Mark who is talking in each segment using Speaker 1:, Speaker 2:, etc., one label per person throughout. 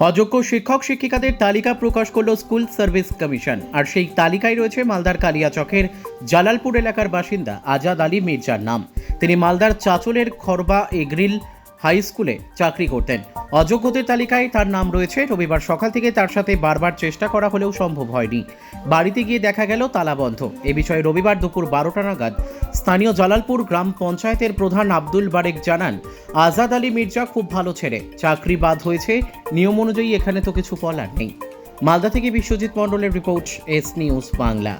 Speaker 1: অযোগ্য শিক্ষক শিক্ষিকাদের তালিকা প্রকাশ করল স্কুল সার্ভিস কমিশন। আর সেই তালিকায় রয়েছে মালদার কালিয়াচকের জালালপুর এলাকার বাসিন্দা আজাদ আলী মির্জার নাম। তিনি মালদার চাচলের খরবা এগ্রিল হাই স্কুলে চাকরি করতেন। অযোগ্যদের তালিকায় তার নাম রয়েছে। রবিবার সকাল থেকে তার সাথে বারবার চেষ্টা করা হলেও সম্ভব হয়নি। বাড়িতে গিয়ে দেখা গেল তালাবন্ধ। এ বিষয়ে রবিবার দুপুর বারোটা নাগাদ স্থানীয় জালালপুর গ্রাম পঞ্চায়েতের প্রধান আব্দুল বারেক জানান আজাদ আলী মির্জা খুব ভালো ছেড়ে চাকরি বাদ হয়েছে নিয়ম অনুযায়ী এখানে তো কিছু বলার নেই। মালদা থেকে বিশ্বজিৎ মণ্ডলের রিপোর্ট এস নিউজ বাংলা।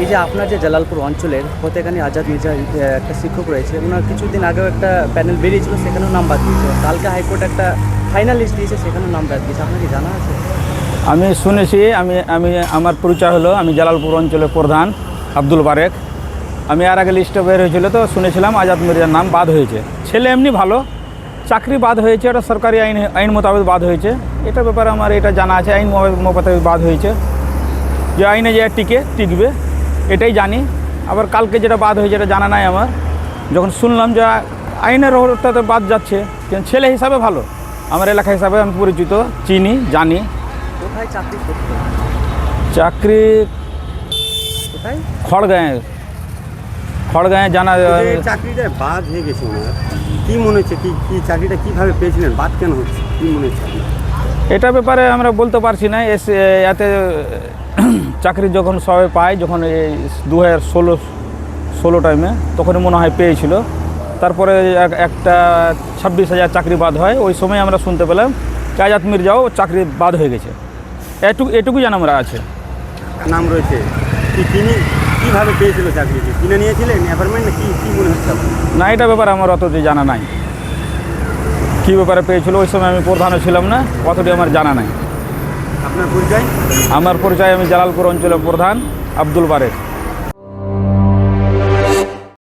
Speaker 2: এই যে আপনার যে জালালপুর অঞ্চলের ফতেখানি আজাদ মির্জা একটা শিক্ষক রয়েছে ওনার কিছুদিন আগেও একটা প্যানেল বেরিয়েছিল সেখানেও নাম বাদ দিয়েছে। কালকে হাইকোর্ট একটা ফাইনাল লিস্ট দিয়েছে সেখানেও নাম বাদ দিয়েছে। আপনার কি জানা আছে?
Speaker 3: আমি শুনেছি আমি আমি আমার পরিচয় হলো আমি জালালপুর অঞ্চলের প্রধান আব্দুল বারেক। আমি আর আগে লিস্টে বের হয়েছিল তো শুনেছিলাম আজাদ মির্জার নাম বাদ হয়েছে। ছেলে এমনি ভালো চাকরি বাদ হয়েছে এটা সরকারি আইন আইন মোতাবেক বাদ হয়েছে। এটা ব্যাপারে আমার এটা জানা আছে আইন মোতাবেক- বাদ হয়েছে। যে আইনে যে টিকে টিকবে এটাই জানি। আবার কালকে যেটা বাদ হয়েছে এটা জানা নাই আমার। যখন শুনলাম যে আইনের ওটাতে বাদ যাচ্ছে কিন্তু ছেলে হিসাবে ভালো? আমার এলাকা হিসাবে আমি পরিচিত চিনি জানি।
Speaker 2: কোথায় চাকরি
Speaker 3: চাকরি
Speaker 2: কোথায়?
Speaker 3: খড়গাঁয়ে। খড়গাঁয়ে জানা
Speaker 4: চাকরিটা বাদ হয়ে গেছে কি মনে হচ্ছে? কি কি চাকরিটা কীভাবে পেয়েছিলেন? বাদ কেন হচ্ছে? কি মনে হচ্ছে
Speaker 3: এটা ব্যাপারে আমরা বলতে পারছি না। এসে এতে চাকরি যখন সবাই পায় যখন এই দু হাজার ষোলো ষোলো টাইমে তখনই মনে হয় পেয়েছিল। তারপরে এক- একটা ছাব্বিশ হাজার চাকরি বাদ হয়। ওই সময় আমরা শুনতে পেলাম আজাদ মির্জাও চাকরি বাদ হয়ে গেছে। এটুকু এটুকু জানা আমরা আছে।
Speaker 4: নাম রয়েছে। কি তিনি? কীভাবে পেয়েছিল চাকরিটি কিনে নিয়েছিলেন অ্যাপার্টমেন্ট কি কি মনে হচ্ছে
Speaker 3: না এটা ব্যাপার আমার অত যে জানা নাই। কী ব্যাপারে পেয়েছিল ওই সময় আমি প্রধানও ছিলাম না অতটি আমার জানা নাই।
Speaker 4: আপনার পরিচয়?
Speaker 3: আমার পরিচয় আমি জালালপুর অঞ্চলের প্রধান আব্দুল বারেক।